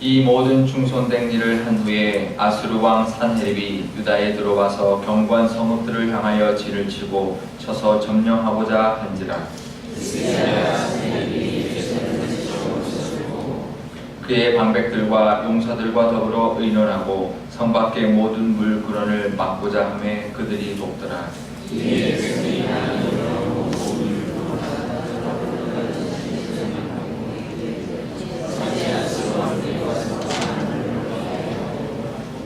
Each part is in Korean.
이 모든 충손된 일을 한 후에 아수르 왕 산헤립이 유다에 들어와서 경관 성읍들을 향하여 진을 치고 쳐서 점령하고자 한지라. 그의 방백들과 용사들과 더불어 의논하고 성 밖의 모든 물 근원을 막고자 하매 그들이 돕더라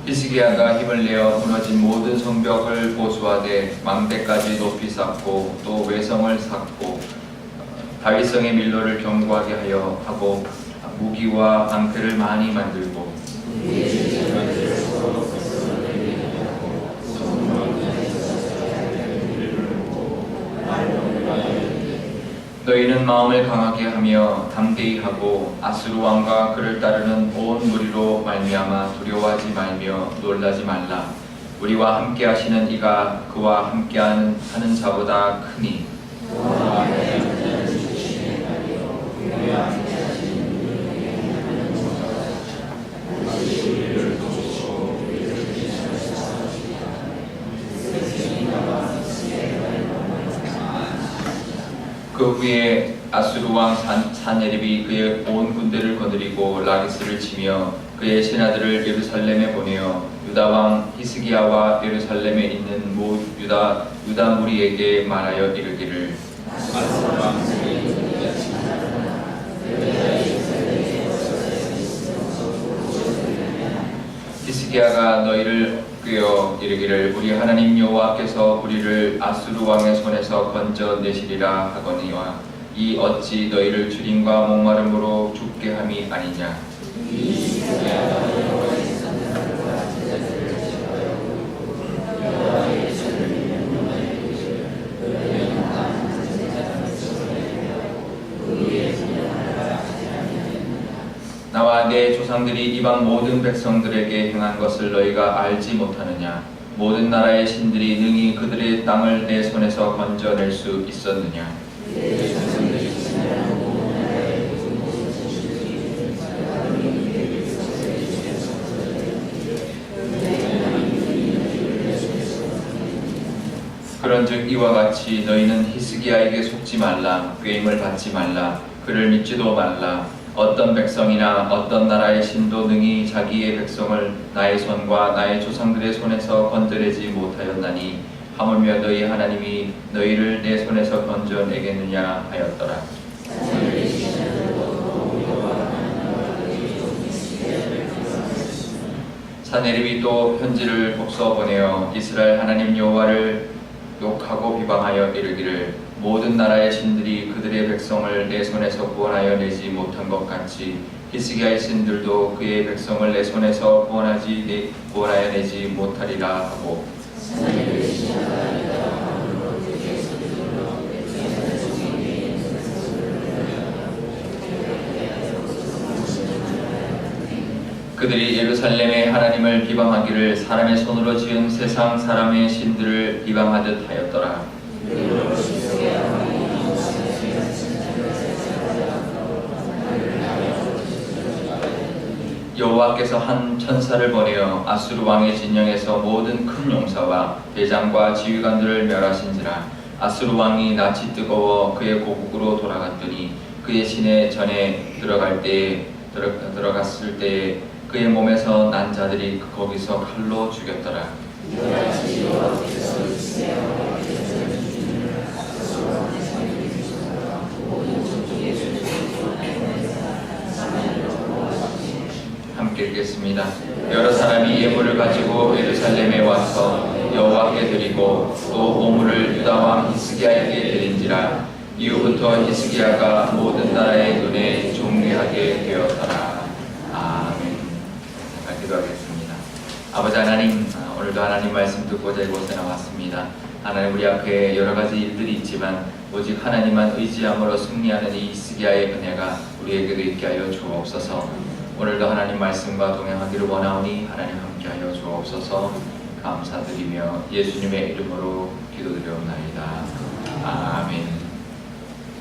히스기야가 힘을 내어 무너진 모든 성벽을 보수하되 망대까지 높이 쌓고 또 외성을 쌓고 다윗성의 밀로를 견고하게 하여 하고 무기와 방패를 많이 만들고 너희는 마음을 강하게 하며 담대히 하고 아수르 왕과 그를 따르는 온 무리로 말미암아 두려워하지 말며 놀라지 말라. 우리와 함께 하시는 이가 그와 함께 하는 하는 자보다 크니 그 후에 아수르 왕 산, 사네립이 그의 온 군대를 거느리고 라기스를 치며 그의 신하들을 예루살렘에 보내어 유다 왕 히스기야와 예루살렘에 있는 모 유다 유다 무리에게 말하여 이르기를. 히스기야가 너희를 꾀어 이르기를 우리 하나님 여호와께서 우리를 아수르 왕의 손에서 건져 내시리라 하거니와 이 어찌 너희를 주림과 목마름으로 죽게 함이 아니냐 나와 내 조상들이 이방 모든 백성들에게 행한 것을 너희가 알지 못하느냐? 모든 나라의 신들이 능히 그들의 땅을 내 손에서 건져낼 수 있었느냐? 그런즉 이와 같이 너희는 히스기야에게 속지 말라 꾀임을 받지 말라 그를 믿지도 말라 어떤 백성이나 어떤 나라의 신도 능히 자기의 백성을 나의 손과 나의 조상들의 손에서 건드리지 못하였나니 하물며 너희 하나님이 너희를 내 손에서 건져내겠느냐 하였더라. 사내립이 또 편지를 복서 보내어 이스라엘 하나님 여호와를 욕하고 비방하여 이르기를 모든 나라의 신들이 그들의 백성을 내 손에서 구원하여 내지 못한 것 같이 히스기야의 신들도 그의 백성을 내 손에서 구원하지 내, 구원하여 내지 못하리라 하고 그들이 예루살렘의 하나님을 비방하기를 사람의 손으로 지은 세상 사람의 신들을 비방하듯 하였더라. 여호와께서 한 천사를 보내어 아수르 왕의 진영에서 모든 큰 용사와 대장과 지휘관들을 멸하신지라 아수르 왕이 낯이 뜨거워 그의 고국으로 돌아갔더니 그의 시내 전에 들어갈 때에 들어, 들어갔을 때에 그의 몸에서 난 자들이 거기서 칼로 죽였더라. 함께 읽겠습니다. 여러 사람이 예물을 가지고 예루살렘에 와서 여호와께 드리고 또 오물을 유다 왕 히스기야에게 드린지라 이후부터 히스기야가 모든 나라의 눈에 존귀하게 되었더라. 아멘. 잠깐 기도하겠습니다. 아버지 하나님, 아, 오늘도 하나님 말씀 듣고자 이곳에 나왔습니다. 하나님 우리 앞에 여러 가지 일들이 있지만 오직 하나님만 의지함으로 승리하는 이 히스기야의 은혜가 우리에게도 있게 하여 주옵소서. 오늘도 하나님 말씀과 동행하기를 원하오니 하나님 함께하여 주옵소서. 감사드리며 예수님의 이름으로 기도드려옵나이다. 아멘.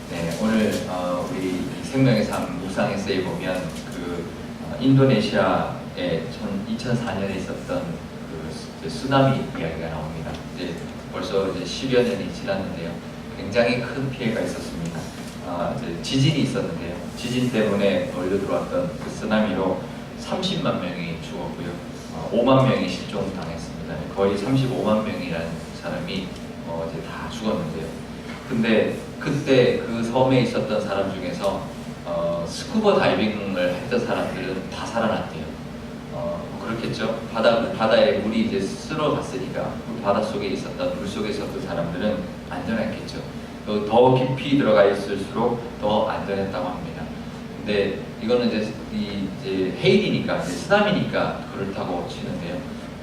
네, 오늘 어, 우리 생명의 삶 묵상에서에 보면 그 어, 인도네시아에 2004년에 있었던 그 수- 쓰나미 이야기가 나옵니다. 이제 벌써 이제 10여 년이 지났는데요. 굉장히 큰 피해가 있었습니다. 아, 이제 지진이 있었는데요. 지진 때문에 몰려 들어왔던 그 쓰나미로 30만 명이 죽었고요. 어, 5만 명이 실종당했습니다. 거의 35만 명이라는 사람이 어, 이제 다 죽었는데요. 근데 그때 그 섬에 있었던 사람 중에서 어, 스쿠버 다이빙을 했던 사람들은 다 살아났대요. 어, 그렇겠죠. 바다 바다에 물이 이제 쓸어갔으니까 그 바다 속에 있었던 물 속에 있었던 사람들은 안전했겠죠. 또 더 깊이 들어가 있을수록 더 안전했다고 합니다. 근데 이거는 이제 이 이제 헤일이니까 쓰나미니까 그렇다고 치는데요.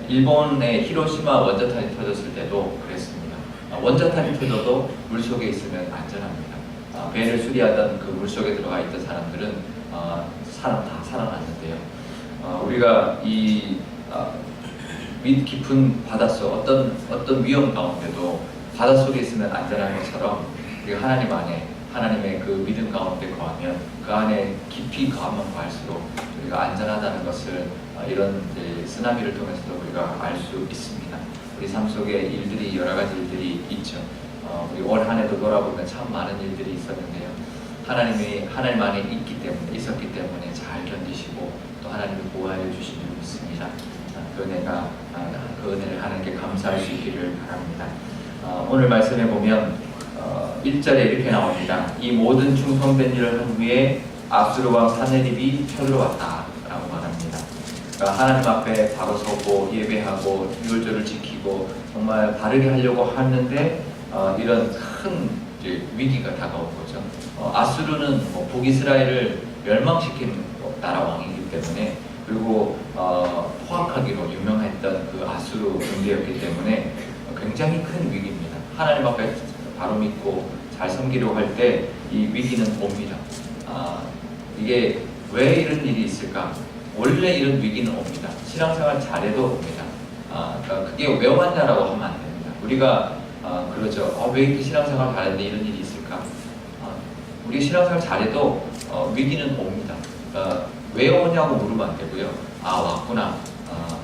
일본의 히로시마 원자탄이 터졌을 때도 그랬습니다. 아, 원자탄이 터져도 물 속에 있으면 안전합니다. 아, 배를 수리하던 그 물 속에 들어가 있던 사람들은 아, 사람 다 살아났는데요. 어, 우리가 이 아, 밑 깊은 바닷속 어떤 어떤 위험 가운데도 바닷속에 있으면 안전한 것처럼 우리가 하나님 안에 하나님의 그 믿음 가운데 거하면 그 안에 깊이 거하면 거할수록 우리가 안전하다는 것을 아, 이런 쓰나미를 통해서도 우리가 알 수 있습니다. 우리 삶 속에 일들이 여러 가지 일들이 있죠. 어, 우리 올 한해도 돌아보면 참 많은 일들이 있었는데요. 하나님이 하나님 안에 있기 때문에 있었기 때문에 잘 견디시고 또 하나님이 주신 줄 믿습니다. 아, 그 은혜가 아, 그 은혜를 하나님께 감사할 수 있기를 바랍니다. 어, 오늘 말씀에 보면 어, 1절에 이렇게 나옵니다. 이 모든 충성된 일을 한 후에 압수르 왕 사네립이 쳐들어왔다라고 말합니다. 그러니까 하나님 앞에 바로 서고 예배하고 유월절을 지키고 정말 바르게 하려고 하는데 어, 이런 큰 위기가 다가온 거죠. 어, 아수르는 뭐 북이스라엘을 멸망시킨 뭐 나라 왕이 기 때문에 그리고 어, 포악하기로 유명했던 그 아수르 군대였기 때문에 굉장히 큰 위기입니다. 하나님 앞에 바로 믿고 잘 섬기려고 할 때 이 위기는 옵니다. 아, 이게 왜 이런 일이 있을까? 원래 이런 위기는 옵니다. 신앙생활 잘해도 옵니다. 아, 그러니까 그게 왜 왔냐라고 하면 안 됩니다. 우리가 아, 그러죠. 어, 왜 이렇게 신앙생활 잘했는데 이런 일이 있을까? 아, 우리 신앙생활 잘해도 어, 위기는 옵니다. 그러니까 왜 오냐고 물으면 안 되고요. 아 왔구나. 아,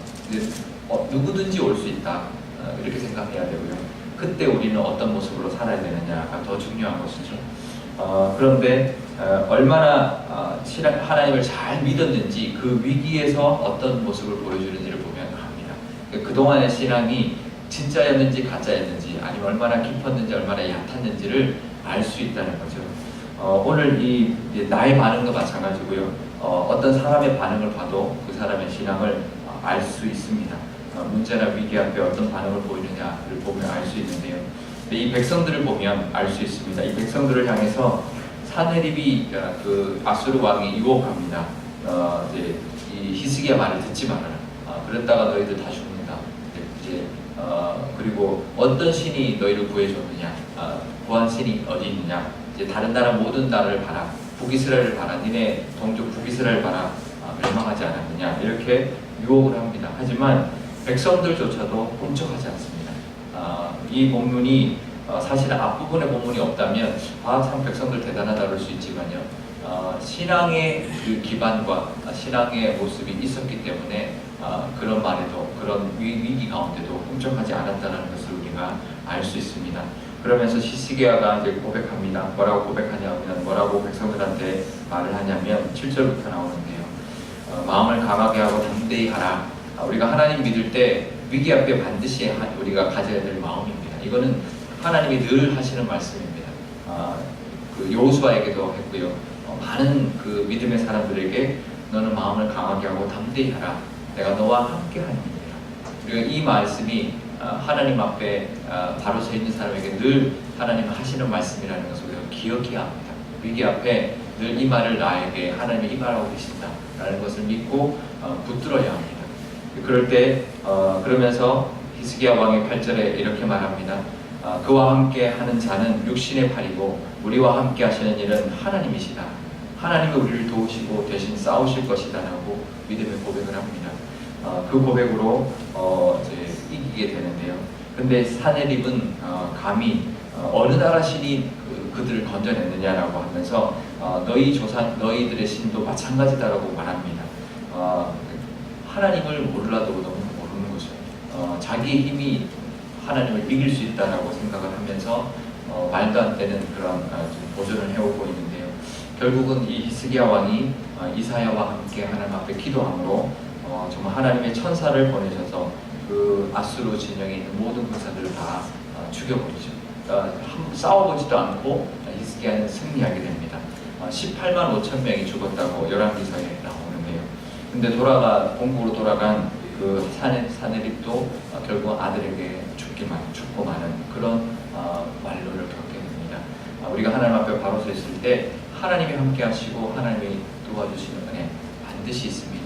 어, 누구든지 올 수 있다. 어, 이렇게 생각해야 되고요. 그때 우리는 어떤 모습으로 살아야 되느냐가 더 중요한 것이죠. 어, 그런데 어, 얼마나 어, 하나님을 잘 믿었는지 그 위기에서 어떤 모습을 보여주는지를 보면 압니다. 그 그동안의 신앙이 진짜였는지 가짜였는지 아니면 얼마나 깊었는지 얼마나 얕았는지를 알 수 있다는 거죠. 어, 오늘 이 나의 반응도 마찬가지고요. 어, 떤 사람의 반응을 봐도 그 사람의 신앙을 알 수 있습니다. 어, 문제나 위기 앞에 어떤 반응을 보이느냐를 보면 알 수 있는데요. 이 백성들을 보면 알 수 있습니다. 이 백성들을 향해서 사네립이 어, 그 아수르 왕이 유혹합니다. 어, 이제 이 히스기야 말을 듣지 말아라. 어, 그랬다가 너희들 다 죽는다. 이제, 이제 어, 그리고 어떤 신이 너희를 구해줬느냐? 어, 구한 신이 어디 있느냐? 이제 다른 나라 모든 나라를 봐라. 북이스라엘을 봐라. 니네 동족 북이스라엘 봐라. 아, 멸망하지 않았느냐? 이렇게 유혹을 합니다. 하지만 백성들조차도 꼼짝하지 않습니다. 아, 이 본문이 어, 사실 앞부분의 본문이 없다면 아 참 백성들 대단하다 그럴 수 있지만요. 어, 신앙의 그 기반과 아, 신앙의 모습이 있었기 때문에 아, 그런 말에도 그런 위, 위기 가운데도 꼼짝하지 않았다는 것을 우리가 알 수 있습니다. 그러면서 시스기야가 이제 고백합니다. 뭐라고 고백하냐면 뭐라고 백성들한테 말을 하냐면 7절부터 나오는데요. 어, 마음을 강하게 하고 담대히 하라. 아, 우리가 하나님 믿을 때 위기 앞에 반드시 하- 우리가 가져야 될 마음입니다. 이거는 하나님이 늘 하시는 말씀입니다. 아, 그 여호수아에게도 했고요. 어, 많은 그 믿음의 사람들에게 너는 마음을 강하게 하고 담대히 하라. 내가 너와 함께 하니라. 우리가 이 말씀이 아, 하나님 앞에 아, 바로 서 있는 사람에게 늘 하나님 하시는 말씀이라는 것을 우리가 기억해야 합니다. 위기 앞에 늘 이 말을 나에게 하나님이 이 말하고 계신다라는 것을 믿고 어, 붙들어야 합니다. 그럴 때 어, 그러면서 히스기야 왕의 8절에 이렇게 말합니다. 아, 그와 함께 하는 자는 육신의 팔이고 우리와 함께 하시는 일은 하나님이시다. 하나님이 우리를 도우시고 대신 싸우실 것이다라고 믿음의 고백을 합니다. 어, 그 고백으로 어, 이제 이기게 되는데요. 근데 사내립은 어, 감히 어, 느 나라 신이 그, 그들을 건져냈느냐라고 하면서 어, 너희 조상 너희들의 신도 마찬가지다라고 말합니다. 하나님을 몰라도 너무 모르는 거죠. 어, 자기의 힘이 하나님을 이길 수 있다라고 생각을 하면서 어, 말도 안 되는 그런 어, 좀 도전을 해오고 있는데요. 결국은 이 히스기야 왕이 어, 이사야와 함께 하나님 앞에 기도함으로 어, 정말 하나님의 천사를 보내셔서 그 아수르 진영에 있는 모든 군사들을 다 어, 죽여버리죠. 그러니까 한- 싸워보지도 않고 히스기야는 승리하게 됩니다. 어, 18만 5천 명이 죽었다고 열왕기서에 나오는데요. 근데 돌아가 본국으로 돌아간 그 사내 사내립도 어, 결국 아들에게 죽기만 죽고 마는 그런 어, 완로를 겪게 됩니다. 아, 우리가 하나님 앞에 바로 서 있을 때 하나님이 함께하시고 하나님이 도와주시는 은혜 반드시 있습니다.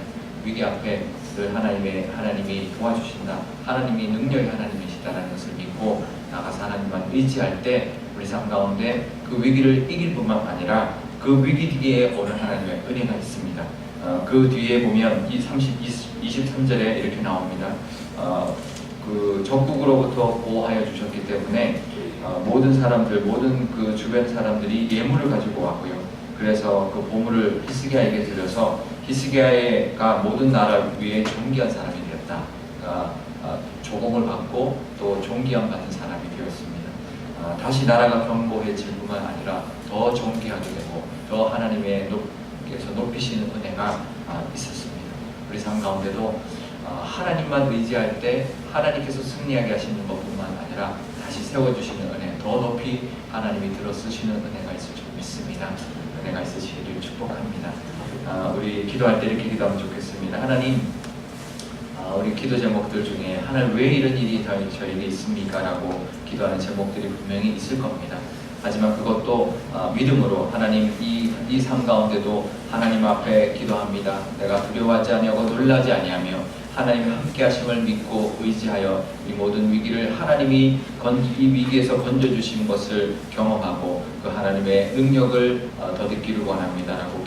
위기 앞에 늘 하나님의 하나님이 도와주신다. 하나님이 능력의 하나님이시다라는 것을 믿고 나가서 하나님만 의지할 때 우리 삶 가운데 그 위기를 이길 뿐만 아니라 그 위기 뒤에 오는 하나님의 은혜가 있습니다. 어, 그 뒤에 보면 이 30, 23절에 이렇게 나옵니다. 어, 그 적국으로부터 보호하여 주셨기 때문에 어, 모든 사람들, 모든 그 주변 사람들이 예물을 가지고 왔고요. 그래서 그 보물을 히스기야에게 드려서 히스기야가 모든 나라 위에 존귀한 사람이 되었다. 그러니까 어, 조공을 받고 또 존귀함 받은 사람이 되었습니다. 어, 다시 나라가 견고해질 뿐만 아니라 더 존귀하게 되고 더 하나님의 높께서 높이시는 은혜가 아, 있었습니다. 우리 삶 가운데도 어, 하나님만 의지할 때 하나님께서 승리하게 하시는 것뿐만 아니라 다시 세워주시는 은혜, 더 높이 하나님이 들어 쓰시는 은혜가 있을 줄 믿습니다. 은혜가 있으시기를 축복합니다. 아, 우리 기도할 때 이렇게 기도하면 좋겠습니다. 하나님, 아, 우리 기도 제목들 중에 하나님 왜 이런 일이 저희- 저에게 있습니까? 라고 기도하는 제목들이 분명히 있을 겁니다. 하지만 그것도 아, 믿음으로 하나님 이, 이 삶 가운데도 하나님 앞에 기도합니다. 내가 두려워하지 아니하고 놀라지 아니하며 하나님의 함께 하심을 믿고 의지하여 이 모든 위기를 하나님이 건, 이 위기에서 건져주신 것을 경험하고 그 하나님의 능력을 어, 더 듣기를 원합니다라고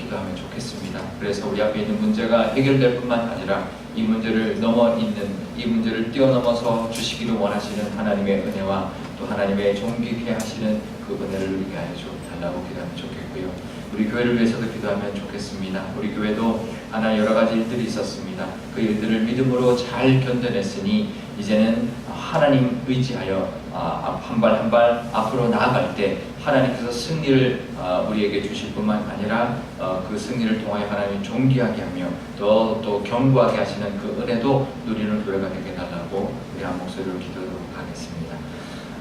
그래서 우리 앞에 있는 문제가 해결될 뿐만 아니라 이 문제를 넘어 있는 이 문제를 뛰어넘어서 주시기를 원하시는 하나님의 은혜와 또 하나님의 존귀케 하시는 그 은혜를 누리게 하여 주 달라고 기도하면 좋겠고요. 우리 교회를 위해서도 기도하면 좋겠습니다. 우리 교회도 하나 여러 가지 일들이 있었습니다. 그 일들을 믿음으로 잘 견뎌냈으니 이제는 하나님 의지하여 한 발 한 발 앞으로 나아갈 때 하나님께서 승리를 아, 우리에게 주실 뿐만 아니라 어, 그 승리를 통하여 하나님 존귀하게 하며 또, 또 견고하게 하시는 그 은혜도 누리는 교회가 되게 달라고 우리 한 목소리로 기도하도록 하겠습니다.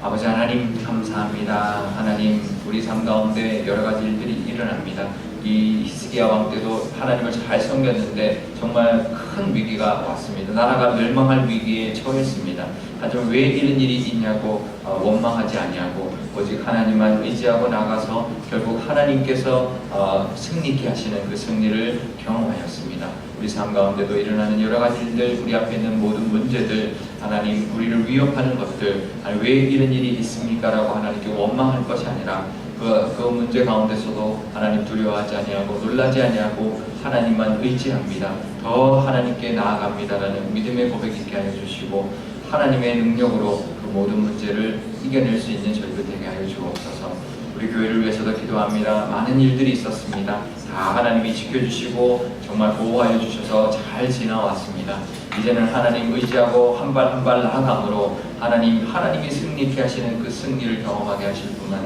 아버지 하나님 감사합니다. 하나님 우리 삶 가운데 여러 가지 일들이 일어납니다. 이 히스기야 왕 때도 하나님을 잘 섬겼는데 정말 큰 위기가 왔습니다. 나라가 멸망할 위기에 처했습니다. 하지만 왜 이런 일이 있냐고 어, 원망하지 아니하고 오직 하나님만 의지하고 나가서 결국 하나님께서 어, 승리케 하시는 그 승리를 경험하였습니다. 우리 삶 가운데도 일어나는 여러 가지 일들, 우리 앞에 있는 모든 문제들, 하나님 우리를 위협하는 것들, 아니, 왜 이런 일이 있습니까라고 하나님께 원망할 것이 아니라 그, 그 문제 가운데서도 하나님 두려워하지 아니하고 놀라지 아니하고 하나님만 의지합니다. 더 하나님께 나아갑니다라는 믿음의 고백 있게 하여 주시고 하나님의 능력으로 그 모든 문제를 이겨낼 수 있는 저희들 되게 하여 주옵소서. 우리 교회를 위해서도 기도합니다. 많은 일들이 있었습니다. 다 하나님이 지켜주시고 정말 보호하여 주셔서 잘 지나왔습니다. 이제는 하나님 의지하고 한 발 한 발 나아감으로 하나님 하나님이 승리케 하시는 그 승리를 경험하게 하실 뿐만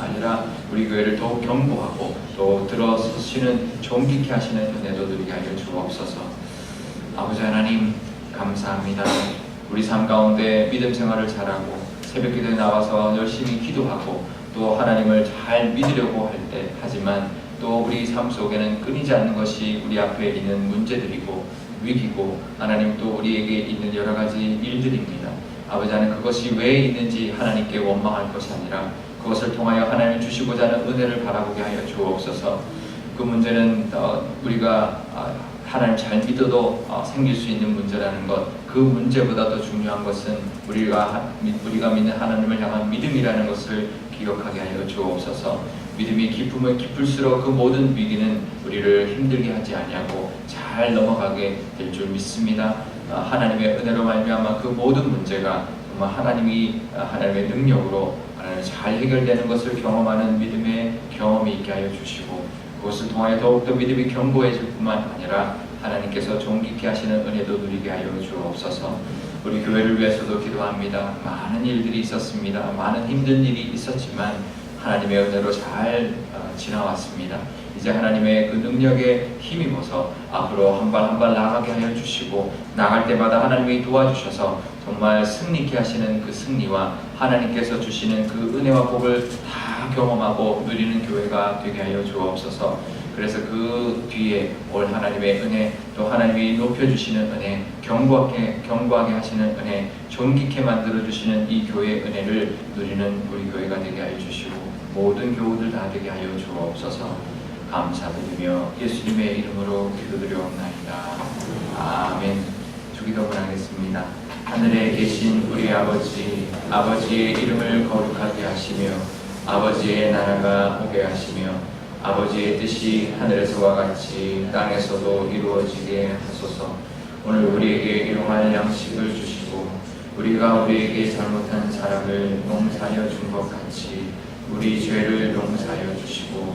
아니라 우리 교회를 더욱 견고하고 또 들어서시는 존귀케 하시는 은혜도 누리게 하여 주옵소서. 아버지 하나님 감사합니다. 우리 삶 가운데 믿음 생활을 잘하고 새벽 기도에 나와서 열심히 기도하고 또 하나님을 잘 믿으려고 할 때 하지만 또 우리 삶 속에는 끊이지 않는 것이 우리 앞에 있는 문제들이고 위기고 하나님 또 우리에게 있는 여러 가지 일들입니다. 아버지 하나님 그것이 왜 있는지 하나님께 원망할 것이 아니라 그것을 통하여 하나님 주시고자 하는 은혜를 바라보게 하여 주옵소서. 그 문제는 어, 우리가 아, 하나님 잘 믿어도 어, 생길 수 있는 문제라는 것. 그 문제보다 더 중요한 것은 우리가 우리가 믿는 하나님을 향한 믿음이라는 것을 기억하게 하여 주옵소서. 믿음이 깊으면 깊을수록 그 모든 위기는 우리를 힘들게 하지 아니하고 잘 넘어가게 될 줄 믿습니다. 아, 하나님의 은혜로 말미암아 그 모든 문제가 정말 하나님이 아, 하나님의 능력으로 하나님 잘 해결되는 것을 경험하는 믿음의 경험이 있게 하여 주시고 그것을 통하여 더욱더 믿음이 견고해질 뿐만 아니라 하나님께서 존귀케 하시는 은혜도 누리게 하여 주옵소서. 우리 교회를 위해서도 기도합니다. 많은 일들이 있었습니다. 많은 힘든 일이 있었지만 하나님의 은혜로 잘 어, 지나왔습니다. 이제 하나님의 그 능력에 힘입어서 앞으로 한 발 한 발 나가게 하여 주시고 나갈 때마다 하나님이 도와주셔서 정말 승리케 하시는 그 승리와 하나님께서 주시는 그 은혜와 복을 다 경험하고 누리는 교회가 되게 하여 주옵소서. 그래서 그 뒤에 올 하나님의 은혜 또 하나님이 높여주시는 은혜 경고하게 경고하게 하시는 은혜 존귀케 만들어 주시는 이 교회의 은혜를 누리는 우리 교회가 되게 하여 주시고 모든 교우들 다 되게 하여 주옵소서 감사드리며 예수님의 이름으로 기도드리옵나이다. 아멘. 주기도문 하겠습니다. 하늘에 계신 우리 아버지 아버지의 이름을 거룩하게 하시며 아버지의 나라가 오게 하시며 아버지의 뜻이 하늘에서와 같이 땅에서도 이루어지게 하소서. 오늘 우리에게 일용할 양식을 주시고 우리가 우리에게 잘못한 사람을 용서하여 준 것 같이 우리 죄를 용서하여 주시고